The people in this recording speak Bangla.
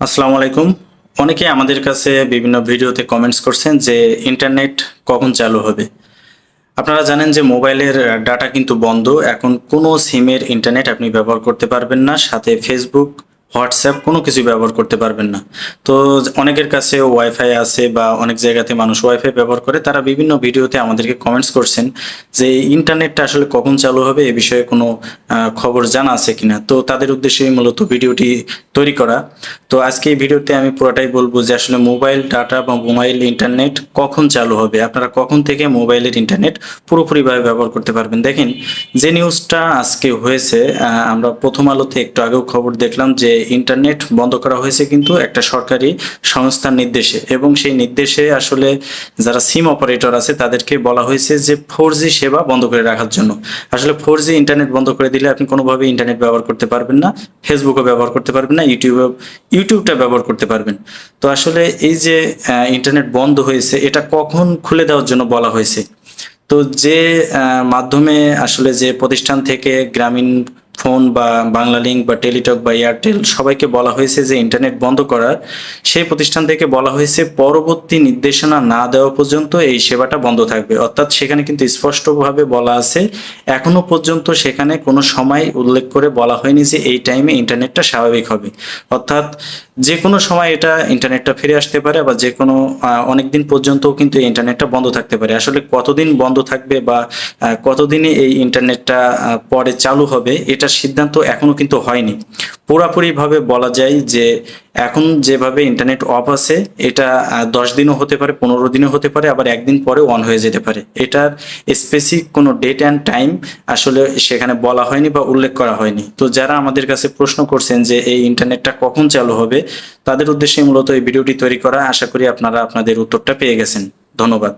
আসসালামু আলাইকুম। অনেকে আমাদের কাছে বিভিন্ন ভিডিওতে কমেন্টস করছেন যে ইন্টারনেট কখন চালু হবে। আপনারা জানেন যে মোবাইলের ডাটা কিন্তু বন্ধ। এখন কোনো সিমের ইন্টারনেট আপনি ব্যবহার করতে পারবেন না। সাথে ফেসবুক হোয়াটসঅ্যাপ কোনো কিছু ব্যবহার করতে পারবেন না। তো অনেকের কাছে ওয়াইফাই আছে বা অনেক জায়গাতে মানুষ ওয়াইফাই ব্যবহার করে, তারা বিভিন্ন ভিডিওতে আমাদেরকে কমেন্টস করছেন যে ইন্টারনেটটা আসলে কখন চালু হবে এ বিষয়ে কোনো খবর জানা আছে কিনা। তো তাদের উদ্দেশ্যেই মূলত ভিডিওটি তৈরি করা। তো আজকে এই ভিডিওতে আমি পুরোটাই বলব যে আসলে মোবাইল ডাটা বা মোবাইল ইন্টারনেট কখন চালু হবে, আপনারা কখন থেকে মোবাইলের ইন্টারনেট পুরোপুরিভাবে ব্যবহার করতে পারবেন। দেখেন, যে নিউজটা আজকে হয়েছে আমরা প্রথম আলোতে একটু আগেও খবর দেখলাম যে ইন্টারনেট বন্ধ করা হয়েছে কিন্তু একটা সরকারি সংস্থার নির্দেশে। এবং সেই নির্দেশে আসলে যারা সিম অপারেটর আছে, তাদেরকে বলা হয়েছে যে ফোর সেবা বন্ধ করে রাখার জন্য। আসলে ফোর ইন্টারনেট বন্ধ করে দিলে আপনি কোনোভাবে ইন্টারনেট ব্যবহার করতে পারবেন না ফেসবুকও ব্যবহার করতে পারবেন না ইউটিউবে ইউটিউবটা ব্যবহার করতে পারবেন। তো আসলে এই যে ইন্টারনেট বন্ধ হয়েছে, এটা কখন খুলে দেওয়ার জন্য বলা হয়েছে? তো যে মাধ্যমে আসলে যে প্রতিষ্ঠান থেকে গ্রামীণ ফোন বা বাংলা লিঙ্ক বা টেলিটক বা এয়ারটেল সবাইকে বলা হয়েছে যে ইন্টারনেট বন্ধ করার। সেই প্রতিষ্ঠান থেকে বলা হয়েছে পরবর্তী নির্দেশনা না দেওয়া পর্যন্ত এই সেবাটা বন্ধ থাকবে। অর্থাৎ সেখানে কিন্তু স্পষ্টভাবে বলা আছে, এখনও পর্যন্ত সেখানে কোনো সময় উল্লেখ করে বলা হয়নি যে এই টাইমে ইন্টারনেটটা স্বাভাবিক হবে। অর্থাৎ যে কোনো সময় এটা ইন্টারনেটটা ফিরে আসতে পারে আবার যে কোনো অনেক দিন পর্যন্তও কিন্তু ইন্টারনেটটা বন্ধ থাকতে পারে। আসলে কতদিন বন্ধ থাকবে বা কতদিনে এই ইন্টারনেটটা পরে চালু হবে এটার সিদ্ধান্ত এখনও কিন্তু হয়নি। পুরাপুরিভাবে বলা যায় যে এখন যেভাবে ইন্টারনেট অফ আছে, এটা দশ দিনও হতে পারে, পনেরো দিনও হতে পারে, আবার একদিন পরে অন হয়ে যেতে পারে। এটার স্পেসিফিক কোনো ডেট অ্যান্ড টাইম আসলে সেখানে বলা হয়নি বা উল্লেখ করা হয়নি। তো যারা আমাদের কাছে প্রশ্ন করছেন যে এই ইন্টারনেটটা কখন চালু হবে, তাদের উদ্দেশ্যে মূলত এই ভিডিওটি তৈরি করা। আশা করি আপনারা আপনাদের উত্তরটা পেয়ে গেছেন। ধন্যবাদ।